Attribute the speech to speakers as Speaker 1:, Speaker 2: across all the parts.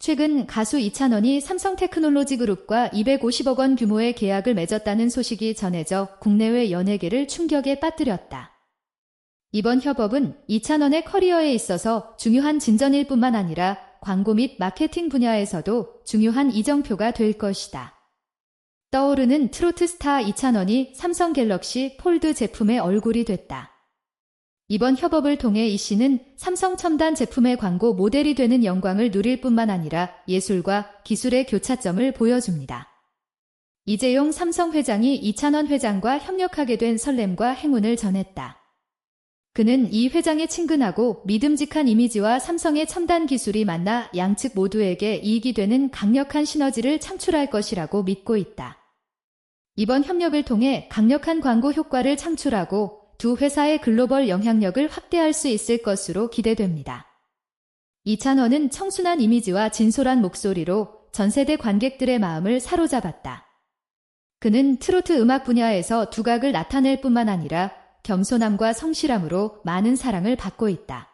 Speaker 1: 최근 가수 이찬원이 삼성테크놀로지 그룹과 250억 원 규모의 계약을 맺었다는 소식이 전해져 국내외 연예계를 충격에 빠뜨렸다. 이번 협업은 이찬원의 커리어에 있어서 중요한 진전일 뿐만 아니라 광고 및 마케팅 분야에서도 중요한 이정표가 될 것이다. 떠오르는 트로트 스타 이찬원이 삼성 갤럭시 폴드 제품의 얼굴이 됐다. 이번 협업을 통해 이 씨는 삼성 첨단 제품의 광고 모델이 되는 영광을 누릴 뿐만 아니라 예술과 기술의 교차점을 보여줍니다. 이재용 삼성 회장이 이찬원 회장과 협력하게 된 설렘과 행운을 전했다. 그는 이 회장의 친근하고 믿음직한 이미지와 삼성의 첨단 기술이 만나 양측 모두에게 이익이 되는 강력한 시너지를 창출할 것이라고 믿고 있다. 이번 협력을 통해 강력한 광고 효과를 창출하고 두 회사의 글로벌 영향력을 확대할 수 있을 것으로 기대됩니다. 이찬원은 청순한 이미지와 진솔한 목소리로 전 세대 관객들의 마음을 사로잡았다. 그는 트로트 음악 분야에서 두각을 나타낼 뿐만 아니라 겸손함과 성실함으로 많은 사랑을 받고 있다.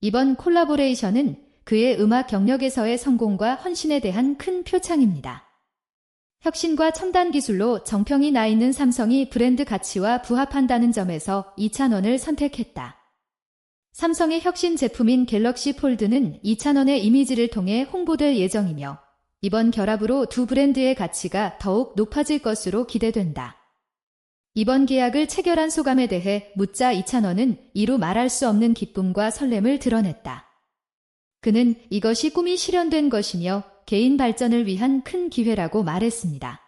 Speaker 1: 이번 콜라보레이션은 그의 음악 경력에서의 성공과 헌신에 대한 큰 표창입니다. 혁신과 첨단 기술로 정평이 나 있는 삼성이 브랜드 가치와 부합한다는 점에서 이찬원을 선택했다. 삼성의 혁신 제품인 갤럭시 폴드는 이찬원의 이미지를 통해 홍보될 예정이며 이번 결합으로 두 브랜드의 가치가 더욱 높아질 것으로 기대된다. 이번 계약을 체결한 소감에 대해 묻자 이찬원은 이루 말할 수 없는 기쁨과 설렘을 드러냈다. 그는 이것이 꿈이 실현된 것이며 개인 발전을 위한 큰 기회라고 말했습니다.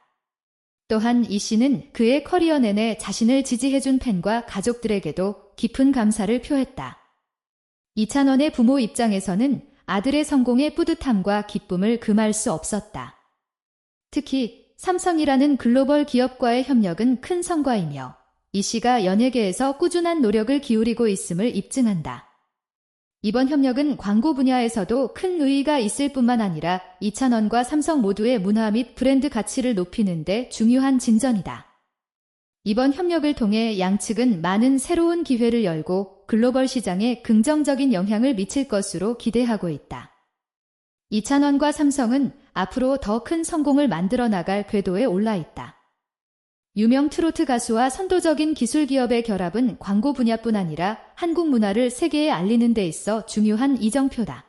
Speaker 1: 또한 이 씨는 그의 커리어 내내 자신을 지지해준 팬과 가족들에게도 깊은 감사를 표했다. 이찬원의 부모 입장에서는 아들의 성공의 뿌듯함과 기쁨을 금할 수 없었다. 특히 삼성이라는 글로벌 기업과의 협력은 큰 성과이며 이 씨가 연예계에서 꾸준한 노력을 기울이고 있음을 입증한다. 이번 협력은 광고 분야에서도 큰 의의가 있을 뿐만 아니라 이찬원과 삼성 모두의 문화 및 브랜드 가치를 높이는 데 중요한 진전이다. 이번 협력을 통해 양측은 많은 새로운 기회를 열고 글로벌 시장에 긍정적인 영향을 미칠 것으로 기대하고 있다. 이찬원과 삼성은 앞으로 더 큰 성공을 만들어 나갈 궤도에 올라 있다. 유명 트로트 가수와 선도적인 기술 기업의 결합은 광고 분야뿐 아니라 한국 문화를 세계에 알리는 데 있어 중요한 이정표다.